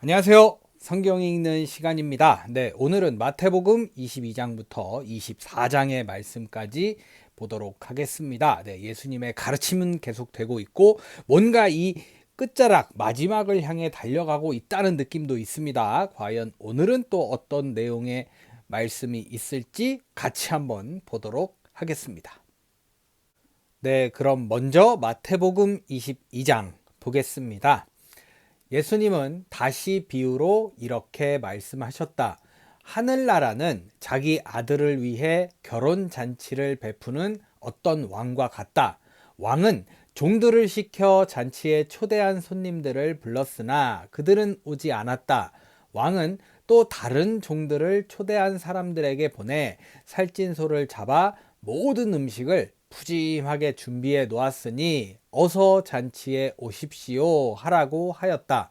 안녕하세요. 성경 읽는 시간입니다. 네, 오늘은 마태복음 22장부터 24장의 말씀까지 보도록 하겠습니다. 네, 예수님의 가르침은 계속되고 있고 뭔가 이 끝자락 마지막을 향해 달려가고 있다는 느낌도 있습니다. 과연 오늘은 또 어떤 내용의 말씀이 있을지 같이 한번 보도록 하겠습니다. 네, 그럼 먼저 마태복음 22장 보겠습니다. 예수님은 다시 비유로 이렇게 말씀하셨다. 하늘나라는 자기 아들을 위해 결혼 잔치를 베푸는 어떤 왕과 같다. 왕은 종들을 시켜 잔치에 초대한 손님들을 불렀으나 그들은 오지 않았다. 왕은 또 다른 종들을 초대한 사람들에게 보내 살찐 소를 잡아 모든 음식을 푸짐하게 준비해 놓았으니 어서 잔치에 오십시오 하라고 하였다.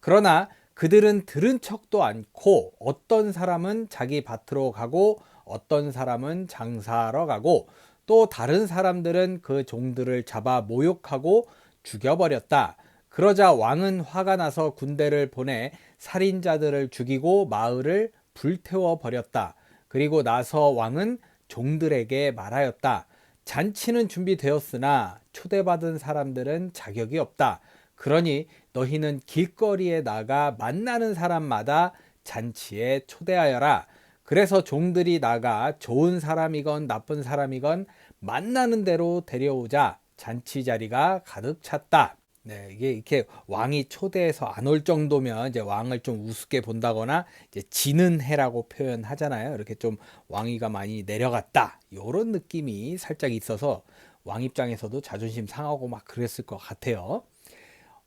그러나 그들은 들은 척도 않고 어떤 사람은 자기 밭으로 가고 어떤 사람은 장사하러 가고 또 다른 사람들은 그 종들을 잡아 모욕하고 죽여버렸다. 그러자 왕은 화가 나서 군대를 보내 살인자들을 죽이고 마을을 불태워 버렸다. 그리고 나서 왕은 종들에게 말하였다. 잔치는 준비되었으나 초대받은 사람들은 자격이 없다. 그러니 너희는 길거리에 나가 만나는 사람마다 잔치에 초대하여라. 그래서 종들이 나가 좋은 사람이건 나쁜 사람이건 만나는 대로 데려오자 잔치 자리가 가득 찼다. 네, 이게 이렇게 왕이 초대해서 안 올 정도면 이제 왕을 좀 우습게 본다거나 이제 지는 해라고 표현하잖아요. 이렇게 좀 왕위가 많이 내려갔다. 이런 느낌이 살짝 있어서 왕 입장에서도 자존심 상하고 막 그랬을 것 같아요.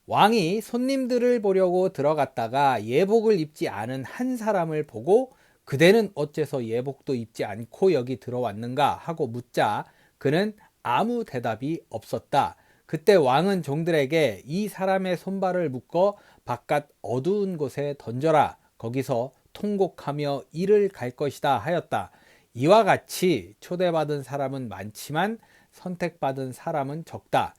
왕이 손님들을 보려고 들어갔다가 예복을 입지 않은 한 사람을 보고 그대는 어째서 예복도 입지 않고 여기 들어왔는가 하고 묻자 그는 아무 대답이 없었다. 그때 왕은 종들에게 이 사람의 손발을 묶어 바깥 어두운 곳에 던져라. 거기서 통곡하며 일을 갈 것이다 하였다. 이와 같이 초대받은 사람은 많지만 선택받은 사람은 적다.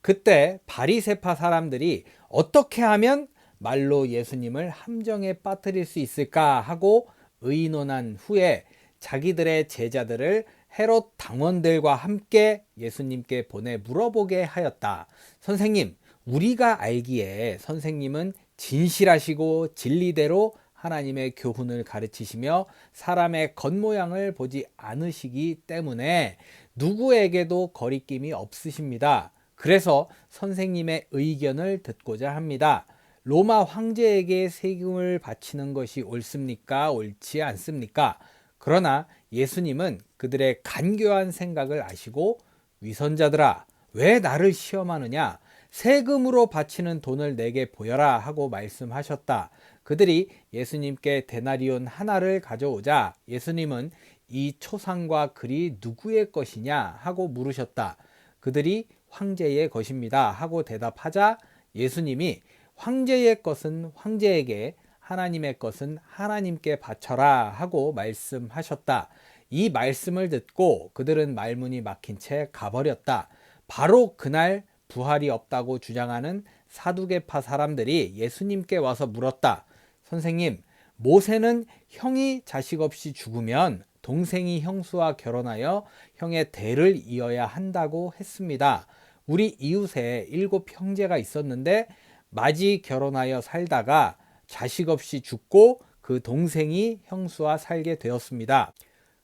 그때 바리세파 사람들이 어떻게 하면 말로 예수님을 함정에 빠뜨릴 수 있을까 하고 의논한 후에 자기들의 제자들을 헤롯 당원들과 함께 예수님께 보내 물어보게 하였다. 선생님, 우리가 알기에 선생님은 진실하시고 진리대로 하나님의 교훈을 가르치시며 사람의 겉모양을 보지 않으시기 때문에 누구에게도 거리낌이 없으십니다. 그래서 선생님의 의견을 듣고자 합니다. 로마 황제에게 세금을 바치는 것이 옳습니까? 옳지 않습니까? 그러나 예수님은 그들의 간교한 생각을 아시고 위선자들아, 왜 나를 시험하느냐? 세금으로 바치는 돈을 내게 보여라 하고 말씀하셨다. 그들이 예수님께 데나리온 하나를 가져오자 예수님은 이 초상과 글이 누구의 것이냐 하고 물으셨다. 그들이 황제의 것입니다 하고 대답하자 예수님이 황제의 것은 황제에게 하나님의 것은 하나님께 바쳐라 하고 말씀하셨다. 이 말씀을 듣고 그들은 말문이 막힌 채 가버렸다. 바로 그날 부활이 없다고 주장하는 사두개파 사람들이 예수님께 와서 물었다. 선생님, 모세는 형이 자식 없이 죽으면 동생이 형수와 결혼하여 형의 대를 이어야 한다고 했습니다. 우리 이웃에 일곱 형제가 있었는데 마지 결혼하여 살다가 자식 없이 죽고 그 동생이 형수와 살게 되었습니다.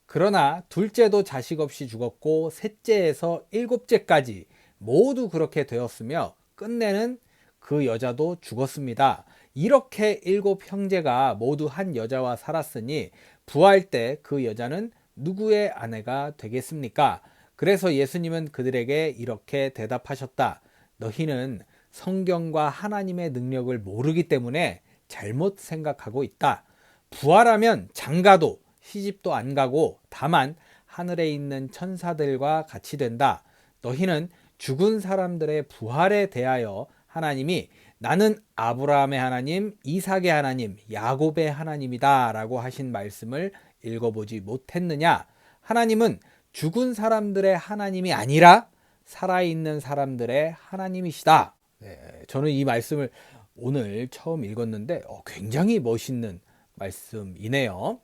그러나 둘째도 자식 없이 죽었고 셋째에서 일곱째까지 모두 그렇게 되었으며 끝내는 그 여자도 죽었습니다. 이렇게 일곱 형제가 모두 한 여자와 살았으니 부활 때 그 여자는 누구의 아내가 되겠습니까? 그래서 예수님은 그들에게 이렇게 대답하셨다. 너희는 성경과 하나님의 능력을 모르기 때문에 잘못 생각하고 있다. 부활하면 장가도 시집도 안 가고 다만 하늘에 있는 천사들과 같이 된다. 너희는 죽은 사람들의 부활에 대하여 하나님이 나는 아브라함의 하나님, 이삭의 하나님, 야곱의 하나님이다 라고 하신 말씀을 읽어보지 못했느냐? 하나님은 죽은 사람들의 하나님이 아니라 살아있는 사람들의 하나님이시다. 네, 저는 이 말씀을 오늘 처음 읽었는데 어, 굉장히 멋있는 말씀이네요.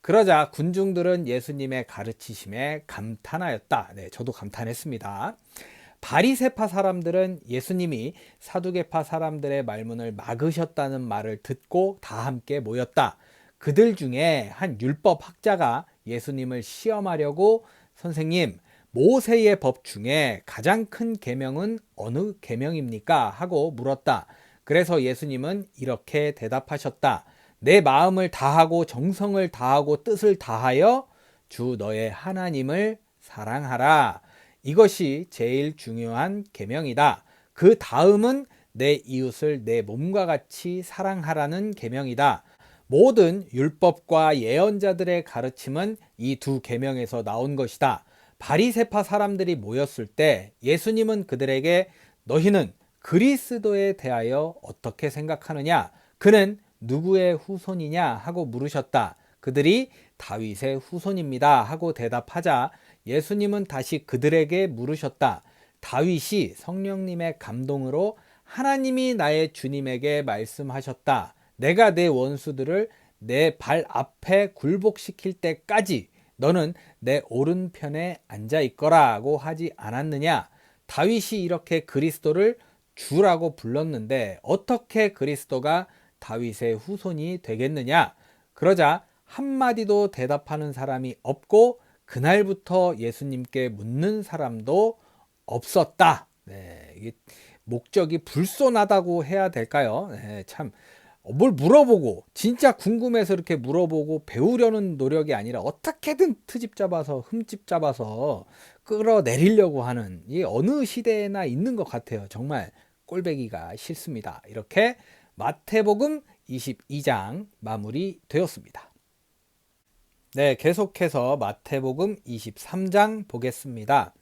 그러자 군중들은 예수님의 가르치심에 감탄하였다. 네, 저도 감탄했습니다. 바리세파 사람들은 예수님이 사두개파 사람들의 말문을 막으셨다는 말을 듣고 다 함께 모였다. 그들 중에 한 율법 학자가 예수님을 시험하려고 선생님 모세의 법 중에 가장 큰 계명은 어느 계명입니까? 하고 물었다. 그래서 예수님은 이렇게 대답하셨다. 내 마음을 다하고 정성을 다하고 뜻을 다하여 주 너의 하나님을 사랑하라. 이것이 제일 중요한 계명이다. 그 다음은 내 이웃을 내 몸과 같이 사랑하라는 계명이다. 모든 율법과 예언자들의 가르침은 이 두 계명에서 나온 것이다. 바리세파 사람들이 모였을 때 예수님은 그들에게 너희는 그리스도에 대하여 어떻게 생각하느냐? 그는 누구의 후손이냐? 하고 물으셨다. 그들이 다윗의 후손입니다. 하고 대답하자 예수님은 다시 그들에게 물으셨다. 다윗이 성령님의 감동으로 하나님이 나의 주님에게 말씀하셨다. 내가 내 원수들을 내 발 앞에 굴복시킬 때까지 너는 내 오른편에 앉아 있거라고 하지 않았느냐? 다윗이 이렇게 그리스도를 주라고 불렀는데 어떻게 그리스도가 다윗의 후손이 되겠느냐? 그러자 한마디도 대답하는 사람이 없고 그날부터 예수님께 묻는 사람도 없었다. 네, 이게 목적이 불손하다고 해야 될까요? 네, 참. 뭘 물어보고 진짜 궁금해서 이렇게 물어보고 배우려는 노력이 아니라 어떻게든 트집 잡아서 흠집 잡아서 끌어내리려고 하는 이 어느 시대에나 있는 것 같아요. 정말 꼴배기가 싫습니다. 이렇게 마태복음 22장 마무리 되었습니다. 네, 계속해서 마태복음 23장 보겠습니다.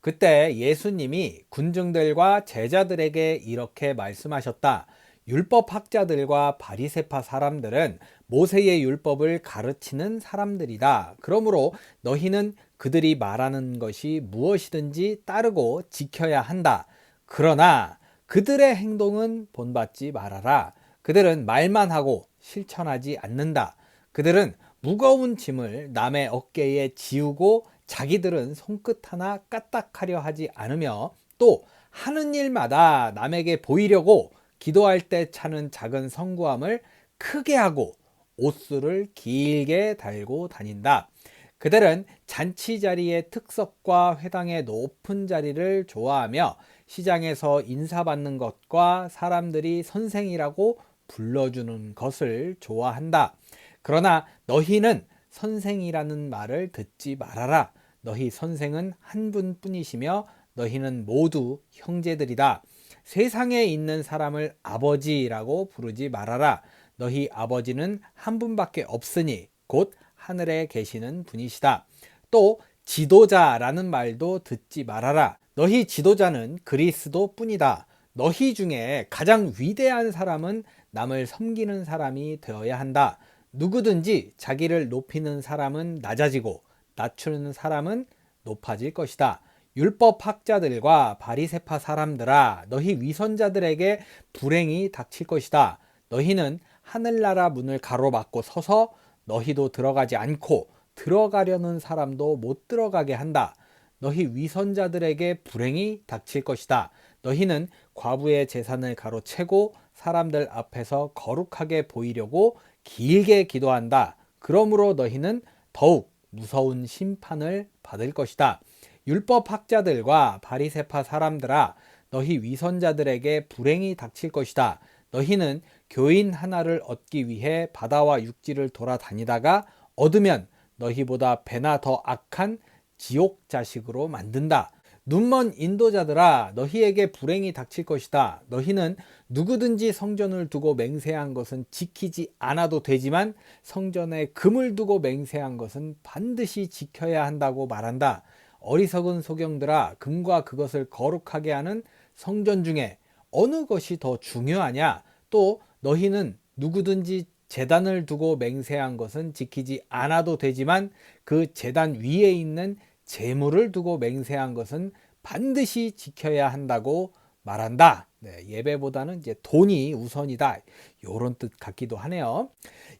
그때 예수님이 군중들과 제자들에게 이렇게 말씀하셨다. 율법 학자들과 바리세파 사람들은 모세의 율법을 가르치는 사람들이다. 그러므로 너희는 그들이 말하는 것이 무엇이든지 따르고 지켜야 한다. 그러나 그들의 행동은 본받지 말아라. 그들은 말만 하고 실천하지 않는다. 그들은 무거운 짐을 남의 어깨에 지우고 자기들은 손끝 하나 까딱하려 하지 않으며 또 하는 일마다 남에게 보이려고 기도할 때 차는 작은 성구함을 크게 하고 옷수를 길게 달고 다닌다. 그들은 잔치 자리의 특석과 회당의 높은 자리를 좋아하며 시장에서 인사받는 것과 사람들이 선생이라고 불러주는 것을 좋아한다. 그러나 너희는 선생이라는 말을 듣지 말아라. 너희 선생은 한 분뿐이시며 너희는 모두 형제들이다. 세상에 있는 사람을 아버지라고 부르지 말아라. 너희 아버지는 한 분밖에 없으니 곧 하늘에 계시는 분이시다. 또 지도자라는 말도 듣지 말아라. 너희 지도자는 그리스도 뿐이다. 너희 중에 가장 위대한 사람은 남을 섬기는 사람이 되어야 한다. 누구든지 자기를 높이는 사람은 낮아지고 낮추는 사람은 높아질 것이다. 율법 학자들과 바리세파 사람들아 너희 위선자들에게 불행이 닥칠 것이다. 너희는 하늘나라 문을 가로막고 서서 너희도 들어가지 않고 들어가려는 사람도 못 들어가게 한다. 너희 위선자들에게 불행이 닥칠 것이다. 너희는 과부의 재산을 가로채고 사람들 앞에서 거룩하게 보이려고 길게 기도한다. 그러므로 너희는 더욱 무서운 심판을 받을 것이다. 율법 학자들과 바리세파 사람들아 너희 위선자들에게 불행이 닥칠 것이다. 너희는 교인 하나를 얻기 위해 바다와 육지를 돌아다니다가 얻으면 너희보다 배나 더 악한 지옥 자식으로 만든다. 눈먼 인도자들아 너희에게 불행이 닥칠 것이다. 너희는 누구든지 성전을 두고 맹세한 것은 지키지 않아도 되지만 성전에 금을 두고 맹세한 것은 반드시 지켜야 한다고 말한다. 어리석은 소경들아 금과 그것을 거룩하게 하는 성전 중에 어느 것이 더 중요하냐? 또 너희는 누구든지 재단을 두고 맹세한 것은 지키지 않아도 되지만 그 재단 위에 있는 재물을 두고 맹세한 것은 반드시 지켜야 한다고 말한다. 네, 예배보다는 이제 돈이 우선이다. 요런 뜻 같기도 하네요.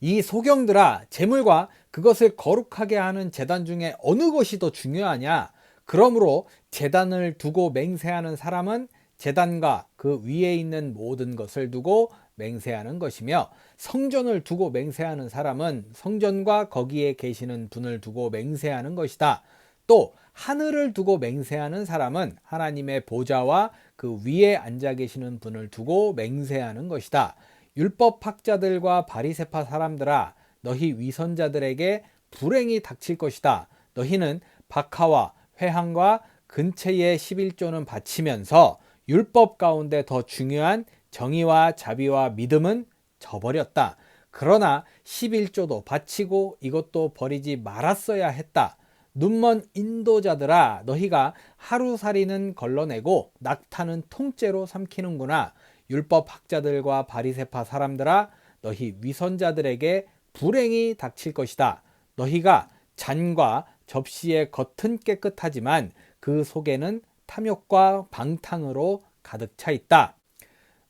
이 소경들아, 재물과 그것을 거룩하게 하는 재단 중에 어느 것이 더 중요하냐? 그러므로 재단을 두고 맹세하는 사람은 재단과 그 위에 있는 모든 것을 두고 맹세하는 것이며 성전을 두고 맹세하는 사람은 성전과 거기에 계시는 분을 두고 맹세하는 것이다. 또 하늘을 두고 맹세하는 사람은 하나님의 보좌와 그 위에 앉아 계시는 분을 두고 맹세하는 것이다. 율법 학자들과 바리새파 사람들아 너희 위선자들에게 불행이 닥칠 것이다. 너희는 박하와 회항과 근처의 11조는 바치면서 율법 가운데 더 중요한 정의와 자비와 믿음은 저버렸다. 그러나 11조도 바치고 이것도 버리지 말았어야 했다. 눈먼 인도자들아 너희가 하루살이는 걸러내고 낙타는 통째로 삼키는구나. 율법 학자들과 바리새파 사람들아 너희 위선자들에게 불행이 닥칠 것이다. 너희가 잔과 접시의 겉은 깨끗하지만 그 속에는 탐욕과 방탕으로 가득 차 있다.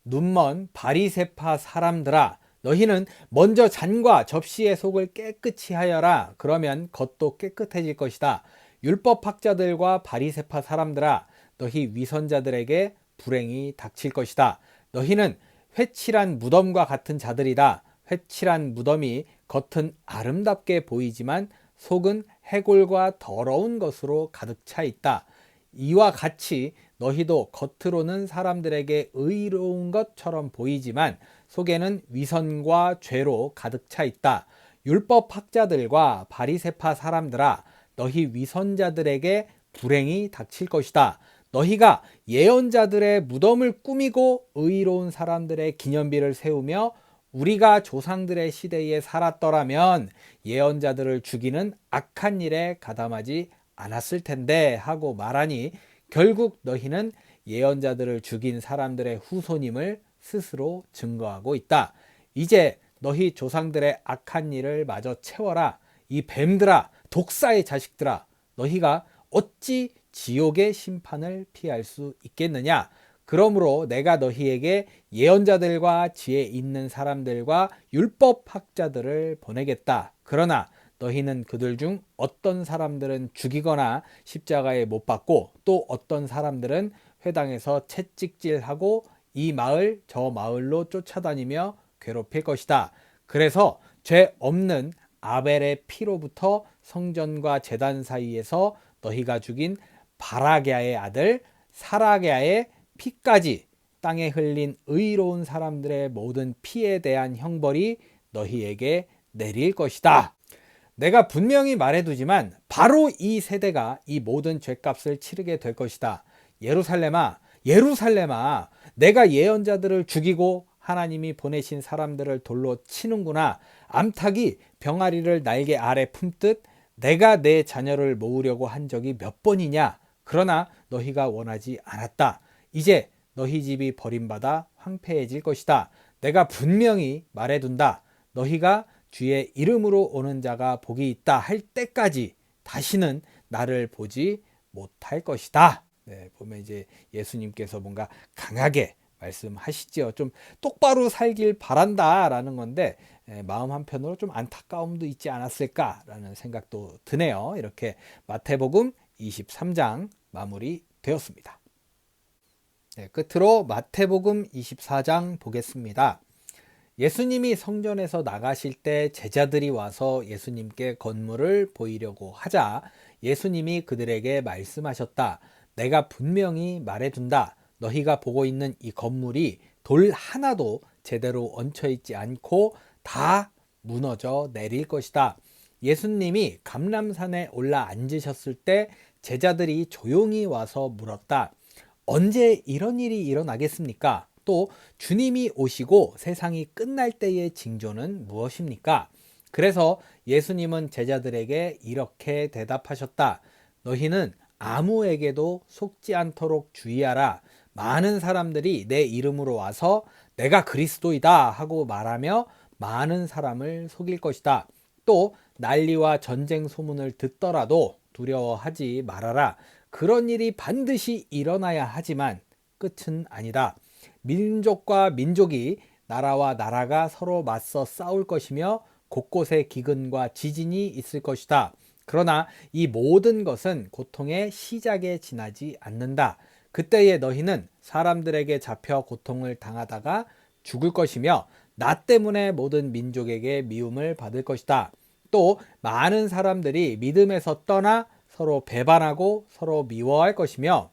눈먼 바리새파 사람들아 너희는 먼저 잔과 접시의 속을 깨끗이 하여라 그러면 겉도 깨끗해질 것이다 율법 학자들과 바리새파 사람들아 너희 위선자들에게 불행이 닥칠 것이다 너희는 회칠한 무덤과 같은 자들이다 회칠한 무덤이 겉은 아름답게 보이지만 속은 해골과 더러운 것으로 가득 차 있다 이와 같이 너희도 겉으로는 사람들에게 의로운 것처럼 보이지만 속에는 위선과 죄로 가득 차 있다. 율법 학자들과 바리새파 사람들아 너희 위선자들에게 불행이 닥칠 것이다. 너희가 예언자들의 무덤을 꾸미고 의로운 사람들의 기념비를 세우며 우리가 조상들의 시대에 살았더라면 예언자들을 죽이는 악한 일에 가담하지 않았을 텐데 하고 말하니 결국 너희는 예언자들을 죽인 사람들의 후손임을 스스로 증거하고 있다. 이제 너희 조상들의 악한 일을 마저 채워라. 이 뱀들아, 독사의 자식들아, 너희가 어찌 지옥의 심판을 피할 수 있겠느냐? 그러므로 내가 너희에게 예언자들과 지혜 있는 사람들과 율법 학자들을 보내겠다. 그러나 너희는 그들 중 어떤 사람들은 죽이거나 십자가에 못 박고 또 어떤 사람들은 회당에서 채찍질하고 이 마을 저 마을로 쫓아다니며 괴롭힐 것이다. 그래서 죄 없는 아벨의 피로부터 성전과 재단 사이에서 너희가 죽인 바라게아의 아들 사라게아의 피까지 땅에 흘린 의로운 사람들의 모든 피에 대한 형벌이 너희에게 내릴 것이다. 내가 분명히 말해두지만 바로 이 세대가 이 모든 죄값을 치르게 될 것이다. 예루살렘아, 예루살렘아, 내가 예언자들을 죽이고 하나님이 보내신 사람들을 돌로 치는구나. 암탉이 병아리를 날개 아래 품듯 내가 내 자녀를 모으려고 한 적이 몇 번이냐? 그러나 너희가 원하지 않았다. 이제 너희 집이 버림받아 황폐해질 것이다. 내가 분명히 말해둔다. 너희가 주의 이름으로 오는 자가 복이 있다 할 때까지 다시는 나를 보지 못할 것이다. 네, 보면 이제 예수님께서 뭔가 강하게 말씀하시죠. 좀 똑바로 살길 바란다라는 건데 예, 마음 한편으로 좀 안타까움도 있지 않았을까라는 생각도 드네요. 이렇게 마태복음 23장 마무리되었습니다. 네, 끝으로 마태복음 24장 보겠습니다. 예수님이 성전에서 나가실 때 제자들이 와서 예수님께 건물을 보이려고 하자 예수님이 그들에게 말씀하셨다. 내가 분명히 말해둔다. 너희가 보고 있는 이 건물이 돌 하나도 제대로 얹혀 있지 않고 다 무너져 내릴 것이다. 예수님이 감람산에 올라 앉으셨을 때 제자들이 조용히 와서 물었다. 언제 이런 일이 일어나겠습니까? 또 주님이 오시고 세상이 끝날 때의 징조는 무엇입니까? 그래서 예수님은 제자들에게 이렇게 대답하셨다. 너희는 아무에게도 속지 않도록 주의하라. 많은 사람들이 내 이름으로 와서 내가 그리스도이다 하고 말하며 많은 사람을 속일 것이다. 또 난리와 전쟁 소문을 듣더라도 두려워하지 말아라. 그런 일이 반드시 일어나야 하지만 끝은 아니다. 민족과 민족이 나라와 나라가 서로 맞서 싸울 것이며 곳곳에 기근과 지진이 있을 것이다. 그러나 이 모든 것은 고통의 시작에 지나지 않는다. 그때에 너희는 사람들에게 잡혀 고통을 당하다가 죽을 것이며 나 때문에 모든 민족에게 미움을 받을 것이다. 또 많은 사람들이 믿음에서 떠나 서로 배반하고 서로 미워할 것이며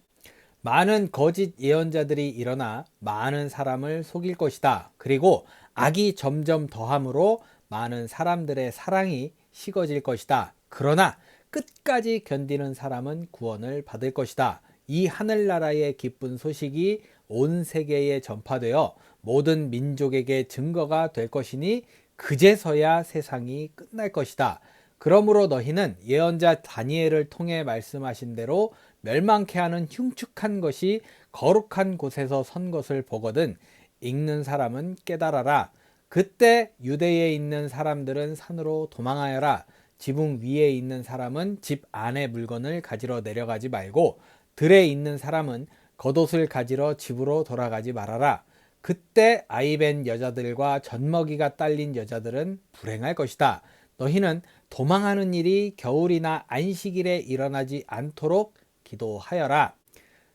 많은 거짓 예언자들이 일어나 많은 사람을 속일 것이다. 그리고 악이 점점 더함으로 많은 사람들의 사랑이 식어질 것이다. 그러나 끝까지 견디는 사람은 구원을 받을 것이다. 이 하늘나라의 기쁜 소식이 온 세계에 전파되어 모든 민족에게 증거가 될 것이니 그제서야 세상이 끝날 것이다. 그러므로 너희는 예언자 다니엘을 통해 말씀하신 대로 멸망케 하는 흉측한 것이 거룩한 곳에서 선 것을 보거든 읽는 사람은 깨달아라. 그때 유대에 있는 사람들은 산으로 도망하여라. 지붕 위에 있는 사람은 집 안에 물건을 가지러 내려가지 말고 들에 있는 사람은 겉옷을 가지러 집으로 돌아가지 말아라. 그때 아이벤 여자들과 젖먹이가 딸린 여자들은 불행할 것이다. 너희는 도망하는 일이 겨울이나 안식일에 일어나지 않도록 기도하여라.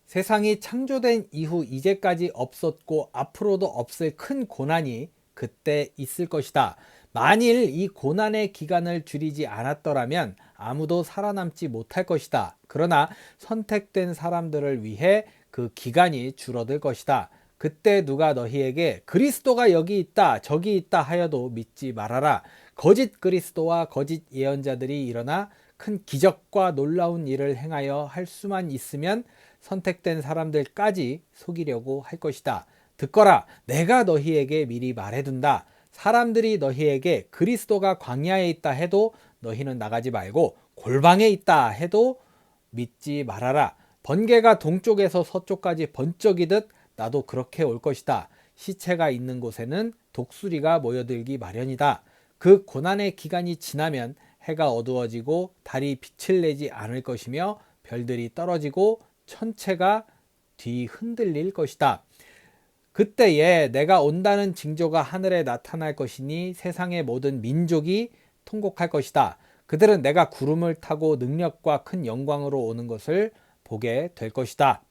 세상이 창조된 이후 이제까지 없었고 앞으로도 없을 큰 고난이 그때 있을 것이다. 만일 이 고난의 기간을 줄이지 않았더라면 아무도 살아남지 못할 것이다. 그러나 선택된 사람들을 위해 그 기간이 줄어들 것이다. 그때 누가 너희에게 그리스도가 여기 있다, 저기 있다 하여도 믿지 말아라. 거짓 그리스도와 거짓 예언자들이 일어나 큰 기적과 놀라운 일을 행하여 할 수만 있으면 선택된 사람들까지 속이려고 할 것이다. 듣거라, 내가 너희에게 미리 말해둔다. 사람들이 너희에게 그리스도가 광야에 있다 해도 너희는 나가지 말고 골방에 있다 해도 믿지 말아라. 번개가 동쪽에서 서쪽까지 번쩍이듯 나도 그렇게 올 것이다. 시체가 있는 곳에는 독수리가 모여들기 마련이다. 그 고난의 기간이 지나면 해가 어두워지고 달이 빛을 내지 않을 것이며 별들이 떨어지고 천체가 뒤 흔들릴 것이다. 그때에 내가 온다는 징조가 하늘에 나타날 것이니 세상의 모든 민족이 통곡할 것이다. 그들은 내가 구름을 타고 능력과 큰 영광으로 오는 것을 보게 될 것이다.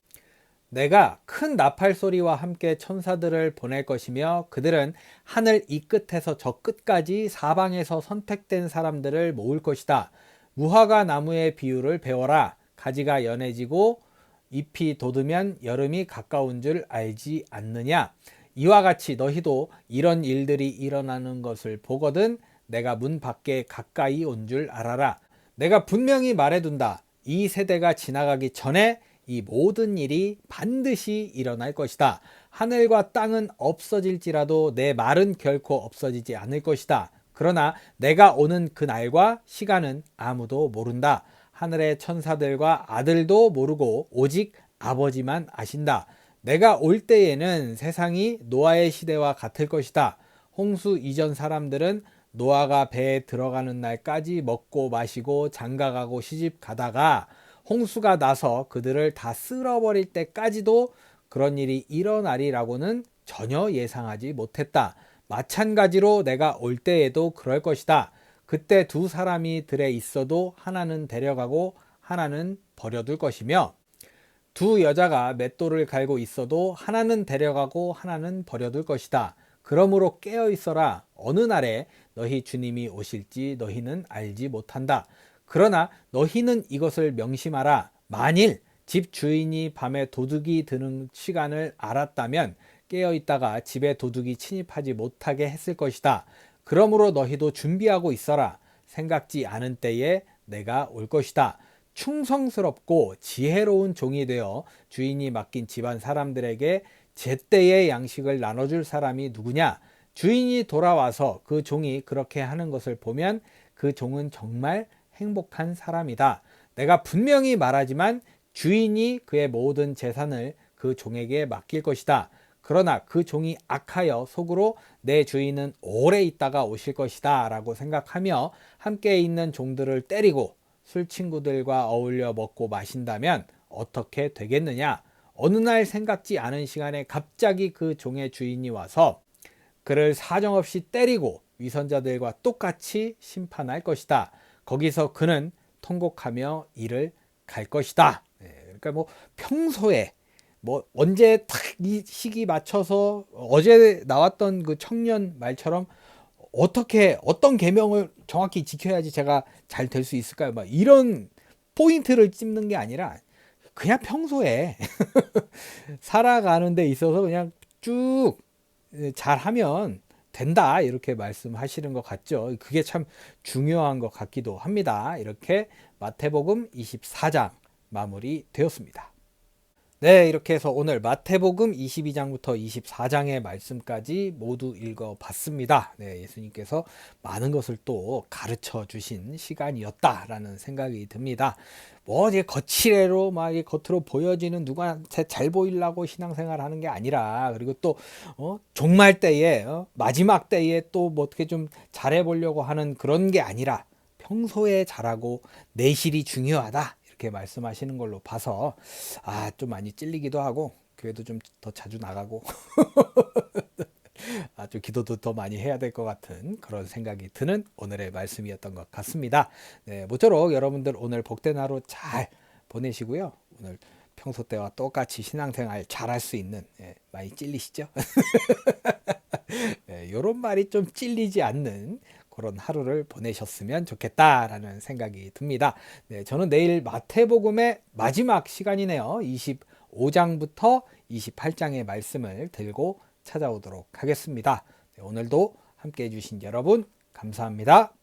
내가 큰 나팔 소리와 함께 천사들을 보낼 것이며 그들은 하늘 이 끝에서 저 끝까지 사방에서 선택된 사람들을 모을 것이다. 무화과 나무의 비유를 배워라. 가지가 연해지고 잎이 돋으면 여름이 가까운 줄 알지 않느냐. 이와 같이 너희도 이런 일들이 일어나는 것을 보거든 내가 문 밖에 가까이 온 줄 알아라. 내가 분명히 말해둔다. 이 세대가 지나가기 전에 이 모든 일이 반드시 일어날 것이다. 하늘과 땅은 없어질지라도 내 말은 결코 없어지지 않을 것이다. 그러나 내가 오는 그 날과 시간은 아무도 모른다. 하늘의 천사들과 아들도 모르고 오직 아버지만 아신다. 내가 올 때에는 세상이 노아의 시대와 같을 것이다. 홍수 이전 사람들은 노아가 배에 들어가는 날까지 먹고 마시고 장가가고 시집 가다가 홍수가 나서 그들을 다 쓸어버릴 때까지도 그런 일이 일어나리라고는 전혀 예상하지 못했다. 마찬가지로 내가 올 때에도 그럴 것이다. 그때 두 사람이 들에 있어도 하나는 데려가고 하나는 버려둘 것이며 두 여자가 맷돌을 갈고 있어도 하나는 데려가고 하나는 버려둘 것이다. 그러므로 깨어 있어라. 어느 날에 너희 주님이 오실지 너희는 알지 못한다. 그러나 너희는 이것을 명심하라. 만일 집 주인이 밤에 도둑이 드는 시간을 알았다면 깨어 있다가 집에 도둑이 침입하지 못하게 했을 것이다. 그러므로 너희도 준비하고 있어라. 생각지 않은 때에 내가 올 것이다. 충성스럽고 지혜로운 종이 되어 주인이 맡긴 집안 사람들에게 제때의 양식을 나눠줄 사람이 누구냐? 주인이 돌아와서 그 종이 그렇게 하는 것을 보면 그 종은 정말 행복한 사람이다. 내가 분명히 말하지만 주인이 그의 모든 재산을 그 종에게 맡길 것이다. 그러나 그 종이 악하여 속으로 내 주인은 오래 있다가 오실 것이다 라고 생각하며 함께 있는 종들을 때리고 술 친구들과 어울려 먹고 마신다면 어떻게 되겠느냐? 어느 날 생각지 않은 시간에 갑자기 그 종의 주인이 와서 그를 사정없이 때리고 위선자들과 똑같이 심판할 것이다. 거기서 그는 통곡하며 일을 갈 것이다. 네, 그러니까 뭐 평소에 뭐 언제 딱 이 시기 맞춰서 어제 나왔던 그 청년 말처럼 어떻게 어떤 계명을 정확히 지켜야지 제가 잘 될 수 있을까요? 막 이런 포인트를 찝는 게 아니라 그냥 평소에 살아가는 데 있어서 그냥 쭉 잘하면 된다 이렇게 말씀하시는 것 같죠. 그게 참 중요한 것 같기도 합니다. 이렇게 마태복음 24장 마무리 되었습니다. 네, 이렇게 해서 오늘 마태복음 22장부터 24장의 말씀까지 모두 읽어 봤습니다. 네, 예수님께서 많은 것을 또 가르쳐 주신 시간이었다라는 생각이 듭니다. 뭐 이제 거칠애로 막 겉으로 보여지는 누구한테 잘 보이려고 신앙생활 하는 게 아니라 그리고 또 어, 종말 때에 어, 마지막 때에 또 뭐 어떻게 좀 잘해 보려고 하는 그런 게 아니라 평소에 잘하고 내실이 중요하다. 이렇게 말씀하시는 걸로 봐서 아 좀 많이 찔리기도 하고 교회도 좀 더 자주 나가고 아주 기도도 더 많이 해야 될 것 같은 그런 생각이 드는 오늘의 말씀이었던 것 같습니다. 네, 모쪼록 여러분들 오늘 복된 하루 잘 보내시고요. 오늘 평소 때와 똑같이 신앙생활 잘할 수 있는 예, 많이 찔리시죠? 예, 이런 말이 좀 찔리지 않는 그런 하루를 보내셨으면 좋겠다라는 생각이 듭니다. 네, 저는 내일 마태복음의 마지막 시간이네요. 25장부터 28장의 말씀을 들고 찾아오도록 하겠습니다. 네, 오늘도 함께 해주신 여러분 감사합니다.